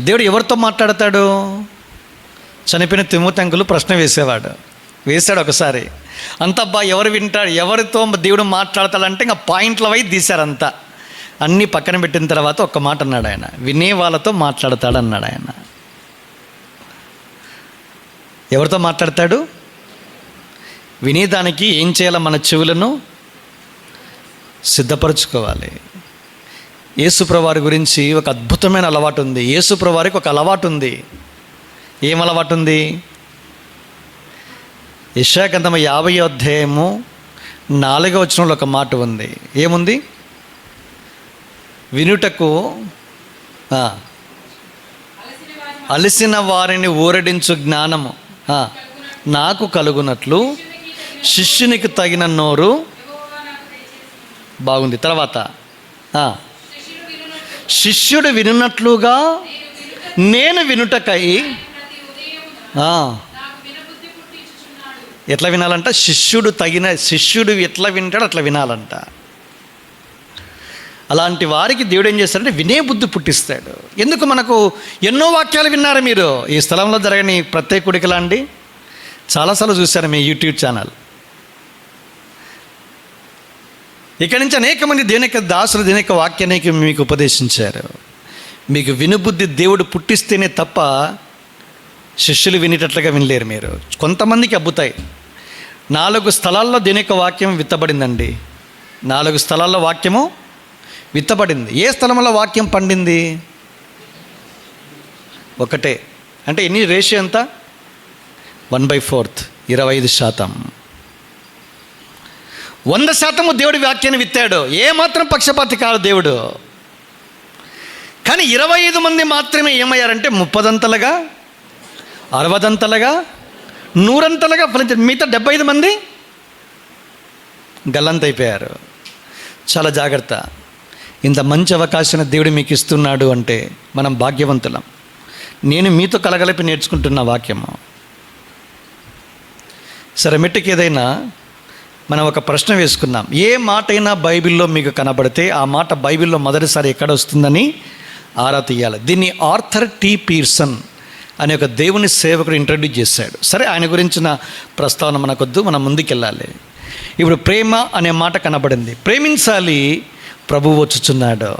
దేవుడు ఎవరితో మాట్లాడతాడు? చనిపోయిన తిమ్మతంకులు ప్రశ్న వేసేవాడు. వేశాడు ఒకసారి. అంతబ్బా ఎవరు వింటాడు? ఎవరితో దేవుడు మాట్లాడతాడంటే ఇంకా పాయింట్ల వై తీశారంతా. అన్నీ పక్కన పెట్టిన తర్వాత ఒక్క మాట అన్నాడు ఆయన. వినే వాళ్ళతో మాట్లాడతాడు అన్నాడు ఆయన. ఎవరితో మాట్లాడతాడు? వినేదానికి ఏం చేయాలి మన చెవులను సిద్ధపరచుకోవాలి. యేసుప్రవారి గురించి ఒక అద్భుతమైన అలవాటు ఉంది. యేసుప్రవారికి ఒక అలవాటు ఉంది. ఏం అలవాటు ఉంది? యశాకంతమ యాభై అధ్యాయము నాలుగవ వచనంలో ఒక మాట ఉంది. ఏముంది? వినుటకు అలసిన వారిని ఊరడించు జ్ఞానము నాకు కలుగునట్లు శిష్యునికి తగిన నోరు బాగుంది. తర్వాత శిష్యుడు వినున్నట్లుగా నేను వినుటకై ఎట్లా వినాలంట? శిష్యుడు తగిన శిష్యుడు ఎట్లా వింటాడో అట్లా వినాలంట. అలాంటి వారికి దేవుడు ఏం చేస్తాడంటే వినే బుద్ధి పుట్టిస్తాడు. ఎందుకు మనకు ఎన్నో వాక్యాలు విన్నారు మీరు? ఈ స్థలంలో జరగని ప్రత్యేకుడికలా అండి? చాలాసార్లు చూశారు మీ యూట్యూబ్ ఛానల్. ఇక్కడి నుంచి అనేక మంది దేని యొక్క దాసులు దేని యొక్క వాక్యానికి మీకు ఉపదేశించారు. మీకు వినుబుద్ధి దేవుడు పుట్టిస్తేనే తప్ప శిష్యులు వినేటట్లుగా వినలేరు మీరు. కొంతమందికి అబ్బుతాయి. నాలుగు స్థలాల్లో దేని యొక్క వాక్యం విత్తబడిందండి? నాలుగు స్థలాల్లో వాక్యము విత్తబడింది. ఏ స్థలంలో వాక్యం పండింది? ఒకటే. అంటే ఎన్ని రేషియో ఎంత? వన్ బై ఫోర్త్ ఇరవై ఐదు శాతం. వంద శాతము దేవుడి వ్యాఖ్యను విత్తాడు. ఏ మాత్రం పక్షపాతి కాదు దేవుడు. కానీ ఇరవై ఐదు మంది మాత్రమే ఏమయ్యారంటే ముప్పదంతలుగా అరవదంతలుగా నూరంతలుగా ఫలించారు మిగతా డెబ్బై ఐదు మంది గల్లంతైపోయారు. చాలా జాగ్రత్త. ఇంత మంచి అవకాశాన్ని దేవుడు మీకు ఇస్తున్నాడు అంటే మనం భాగ్యవంతులం. నేను మీతో కలగలిపి నేర్చుకుంటున్న వాక్యము. సరే మెట్టుకి ఏదైనా మనం ఒక ప్రశ్న వేసుకున్నాం ఏ మాట అయినా బైబిల్లో మీకు కనబడితే ఆ మాట బైబిల్లో మొదటిసారి ఎక్కడ వస్తుందని? ఆరా తీయాలి. దీన్ని ఆర్థర్ టీ పీర్సన్ అనే ఒక దేవుని సేవకుడు ఇంట్రడ్యూస్ చేశాడు. సరే ఆయన గురించిన ప్రస్తావన మనకొద్దు మనం ముందుకెళ్ళాలి. ఇప్పుడు ప్రేమ అనే మాట కనబడింది. ప్రేమించాలి ప్రభు వచ్చుచున్నాడు.